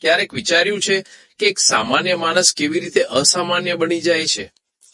ક્યારેક વિચાર્યું છે કે એક સામાન્ય માણસ કેવી રીતે અસામાન્ય બની જાય છે.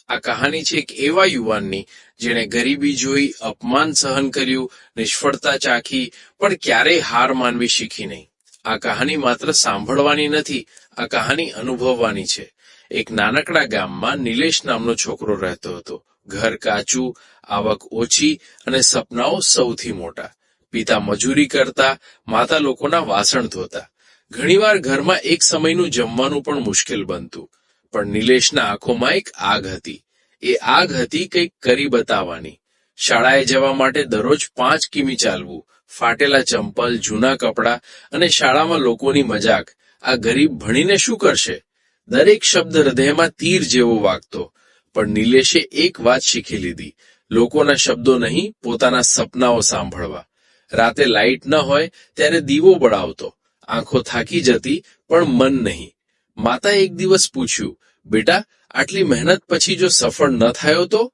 આ કહાની છે એક એવા યુવાનની જેણે ગરીબી જોઈ અપમાન સહન કર્યું, નિષ્ફળતા ચાખી, પણ ક્યારેય હાર માનવી શીખી નહીં. આ કહાની માત્ર સાંભળવાની નથી, આ કહાની અનુભવવાની છે. એક નાનકડા ગામમાં નિલેશ નામનો છોકરો રહેતો હતો. ઘર કાચું, આવક ઓછી અને સપનાઓ સૌથી મોટા. પિતા મજૂરી કરતા, માતા લોકોના વાસણ ધોતા. ઘણીવાર ઘરમાં એક સમયનું જમવાનું પણ મુશ્કેલ બનતું. પણ નિલેશના આંખોમાં એક આગ હતી. એ આગ હતી કંઈક કરી બતાવવાની. શાળાએ જવા માટે દરરોજ પાંચ કિમી ચાલવું, ફાટેલા ચંપલ, જૂના કપડાં અને શાળામાં લોકોની મજાક. આ ગરીબ ભણીને શું કરશે? દરેક શબ્દ હૃદયમાં તીર જેવો વાગતો. પણ નિલેશે એક વાત શીખી લીધી. લોકોના શબ્દો નહીં, પોતાના સપનાઓ સાંભળવા. રાતે લાઇટ ન હોય, ત્યારે દીવો બળાવતો. આંખો થાકી જતી પણ મન નહીં. માતા એક દિવસ પૂછ્યું, બેટા, આટલી મહેનત પછી જો સફળ ન થયો તો?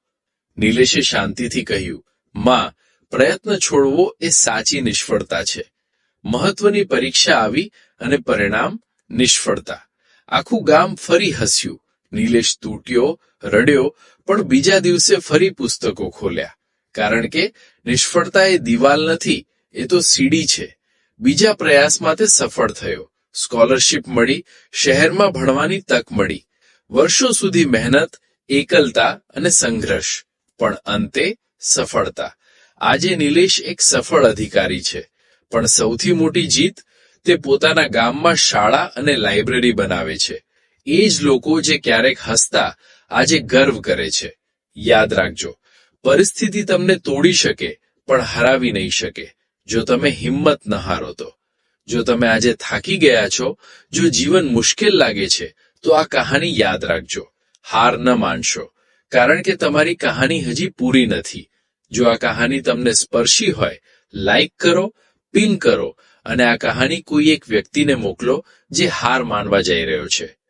નિલેશે શાંતિથી કહ્યું, માં, પ્રયત્ન છોડવો એ સાચી નિષ્ફળતા છે. મહત્વની પરીક્ષા આવી અને પરિણામ નિષ્ફળતા. આખું ગામ ફરી હસ્યું. નિલેશ તૂટ્યો, રડ્યો, પણ બીજા દિવસે ફરી પુસ્તકો ખોલ્યા. કારણ કે નિષ્ફળતા એ દિવાલ નથી, એ તો સીડી છે. બીજા પ્રયાસમાં તે સફળ થયો. સ્કોલરશિપ મળી, શહેરમાં ભણવાની તક મળી. વર્ષો સુધી મહેનત, એકલતા અને સંઘર્ષ. પણ અંતે સફળતા. આજે નિલેશ એક સફળ અધિકારી છે. પણ સૌથી મોટી જીત તે પોતાના ગામમાં શાળા અને લાઇબ્રેરી બનાવે છે. એ જ લોકો જે ક્યારેક હસતા, આજે ગર્વ કરે છે. યાદ રાખજો, પરિસ્થિતિ તમને તોડી શકે, પણ હરાવી નહીં શકે. જો તમે હિંમત ન હારો તો. જો તમે આજે થાકી ગયા છો, જો જીવન મુશ્કેલ લાગે છે, તો આ કહાની યાદ રાખજો. હાર ન માનશો. કારણ કે તમારી કહાની હજી પૂરી નથી. જો આ કહાની તમને સ્પર્શી હોય, લાઈક કરો, પિન કરો, અને આ કહાની કોઈ એક વ્યક્તિને મોકલો, જે હાર માનવા જઈ રહ્યો છે.